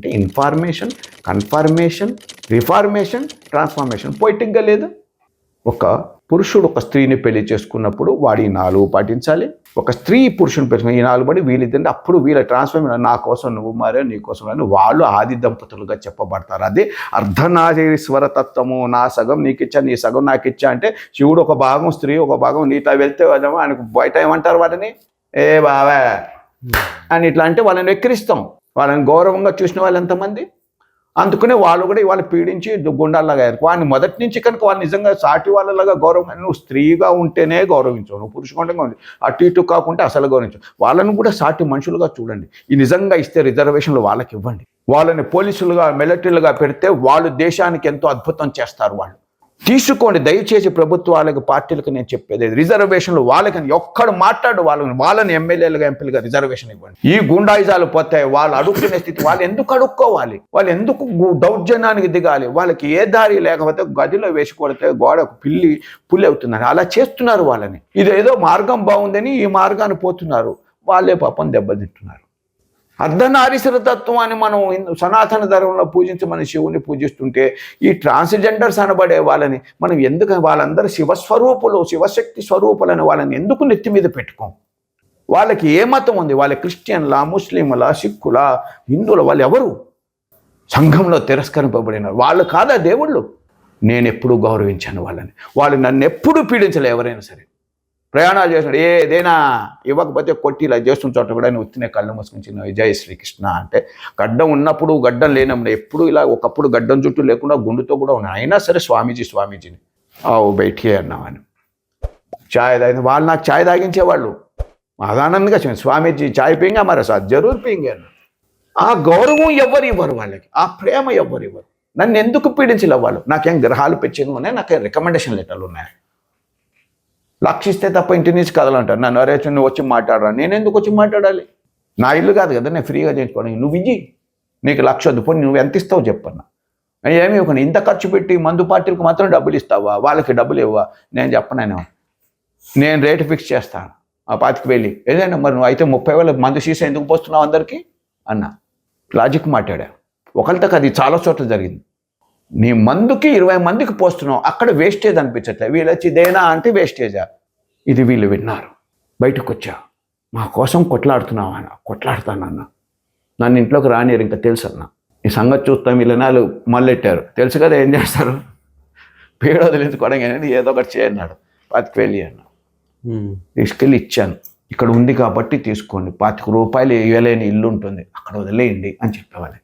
అంటే information confirmation reformation transformation పోయిటిక్గా లేదు. ఒక పురుషుడు ఒక స్త్రీని పెళ్ళి చేసుకున్నప్పుడు వాడి ఈ నాలుగు పాటించాలి. ఒక స్త్రీ పురుషుని పెట్టుకుని ఈ నాలుగు పడి వీళ్ళిద్దంటే అప్పుడు వీళ్ళ ట్రాన్స్ఫర్మేషన్ నా కోసం నువ్వు మారే నీ కోసం అని వాళ్ళు ఆది దంపతులుగా చెప్పబడతారు. అదే అర్ధనారీశ్వర తత్వము. నా సగం నీకు ఇచ్చా నీ సగం నాకు ఇచ్చా అంటే శివుడు ఒక భాగం స్త్రీ ఒక భాగం నీతో వెళ్తే వాళ్ళేమో ఆయనకు బయట ఏమంటారు వాటిని? ఏ బావా! అని ఇట్లా అంటే వాళ్ళని ఎక్కిరిస్తాం వాళ్ళని గౌరవంగా చూసిన వాళ్ళు ఎంతమంది? అందుకనే వాళ్ళు కూడా ఇవాళ పీడించి గుండాల్లాగా అయ్యారు. వాడిని మొదటి నుంచి కనుక వాళ్ళు నిజంగా సాటి వాళ్ళలాగా గౌరవం నువ్వు స్త్రీగా ఉంటేనే గౌరవించవు నువ్వు ఉంది అటు ఇటు కాకుంటే అసలు గౌరవించవు వాళ్ళని కూడా సాటి మనుషులుగా చూడండి. ఈ నిజంగా ఇస్తే రిజర్వేషన్లు వాళ్ళకి ఇవ్వండి. వాళ్ళని పోలీసులుగా మిలిటరీలుగా పెడితే వాళ్ళు దేశానికి ఎంతో అద్భుతం చేస్తారు వాళ్ళు. తీసుకోండి. దయచేసి ప్రభుత్వాలకు పార్టీలకు నేను చెప్పేది రిజర్వేషన్లు వాళ్ళకని ఒక్కడు మాట్లాడు వాళ్ళని. వాళ్ళని ఎమ్మెల్యేలుగా ఎంపీలుగా రిజర్వేషన్ ఇవ్వండి. ఈ గుండాయిజాలు పోతాయి. వాళ్ళు అడుక్కునే స్థితి వాళ్ళు ఎందుకు అడుక్కోవాలి? వాళ్ళు ఎందుకు దౌర్జన్యానికి దిగాలి? వాళ్ళకి ఏ దారి లేకపోతే గదిలో వేసి కొడితే గోడకు పిల్లి పుల్లి అవుతుందని. అలా చేస్తున్నారు వాళ్ళని. ఇది ఏదో మార్గం బాగుందని ఈ మార్గాన్ని పోతున్నారు. వాళ్ళే పాపం దెబ్బతింటున్నారు. అర్ధనారీశ్వర తత్వాన్ని మనం హిందూ- సనాతన ధర్మంలో పూజించి మన శివుని పూజిస్తుంటే ఈ ట్రాన్స్జెండర్స్ అనబడే వాళ్ళని మనం ఎందుకు వాళ్ళందరూ శివస్వరూపులు శివశక్తి స్వరూపులని వాళ్ళని ఎందుకు నెత్తి మీద పెట్టుకోం? వాళ్ళకి ఏ మతం ఉంది? వాళ్ళ క్రిస్టియన్ల ముస్లింలా సిక్కుల హిందువుల? వాళ్ళు ఎవరు? సంఘంలో తిరస్కరింపబడిన వాళ్ళు కాదా దేవుళ్ళు? నేను ఎప్పుడూ గౌరవించాను వాళ్ళని. వాళ్ళు నన్ను ఎప్పుడూ పీడించలే ఎవరైనా సరే. ప్రయాణాలు చేసినాడు. ఏదైనా ఇవ్వకపోతే కొట్టి ఇలా చేస్తున్న చోట కూడా నేను వచ్చిన కళ్ళు మూసుకుని జయ శ్రీకృష్ణ అంటే గడ్డం ఉన్నప్పుడు గడ్డం లేనప్పుడు ఎప్పుడు ఇలా ఒకప్పుడు గడ్డం చుట్టూ లేకుండా గుండుతో కూడా ఉన్నాయి అయినా సరే స్వామీజీ స్వామీజీని. ఆవు బయటికే అన్నామని. చాయ్ తాగింది వాళ్ళు నాకు చాయ్ తాగించేవాళ్ళు. అదానందంగా చెప్పాను స్వామీజీ చాయ్ పీంగా మరి సార్ జరూర్ పీంగా ఆ గౌరవం ఎవరు ఇవ్వరు వాళ్ళకి. ఆ ప్రేమ ఎవ్వరు ఇవ్వరు. నన్ను ఎందుకు పీడించలే వాళ్ళు? నాకేం గ్రహాలు పెంచింది ఉన్నాయి నాకేం రికమెండేషన్ లెటర్లు ఉన్నాయి? లక్షిస్తే తప్ప ఇంటి నుంచి కదలంటారు. నన్ను అరే నువ్వు వచ్చి మాట్లాడరా. నేను ఎందుకు వచ్చి మాట్లాడాలి? నా ఇల్లు కాదు కదా నేను ఫ్రీగా చేయించుకోవడానికి. నువ్వు ఇచ్చి నీకు లక్ష వద్దు. పోనీ నువ్వు ఎంత ఇస్తావు చెప్పన్నా. ఏమి ఒక ఇంత ఖర్చు పెట్టి మందు పార్టీలకు మాత్రం డబ్బులు ఇస్తావా? వాళ్ళకి డబ్బులు ఇవ్వవా? నేను చెప్పను నేను? రేటు ఫిక్స్ చేస్తాను. ఆ పాతికి వెళ్ళి. ఏదైనా మరి నువ్వు అయితే ముప్పై వేల మందు సీసా ఎందుకు పోస్తున్నావు అందరికీ? అన్న లాజిక్ మాట్లాడా. ఒకరితో అది చాలా చోట్ల జరిగింది. నీ మందుకి ఇరవై మందికి పోస్తున్నావు అక్కడ వేస్టేజ్ అనిపించట్లే. వీళ్ళు వచ్చి ఇదేనా అంటే వేస్టేజా ఇది వీళ్ళు విన్నారు. బయటకు వచ్చా మా కోసం కొట్లాడుతున్నావా అన్న. కొట్లాడుతానన్న నన్ను ఇంట్లోకి రానియరు ఇంకా తెలుసు అన్న. ఈ సంగతి చూస్తాం వీళ్ళనాలు మళ్ళెట్టారు. తెలుసు కదా ఏం చేస్తారు? పేడ వదిలించుకోవడం అనేది ఏదో ఒకటి చేయన్నాడు పాతికి వెళ్ళి అన్న తీసుకెళ్ళి ఇచ్చాను. ఇక్కడ ఉంది కాబట్టి తీసుకోండి. పాతిక రూపాయలు ఇవ్వలేని ఇల్లు ఉంటుంది. అక్కడ వదిలేయండి అని చెప్పేవాళ్ళని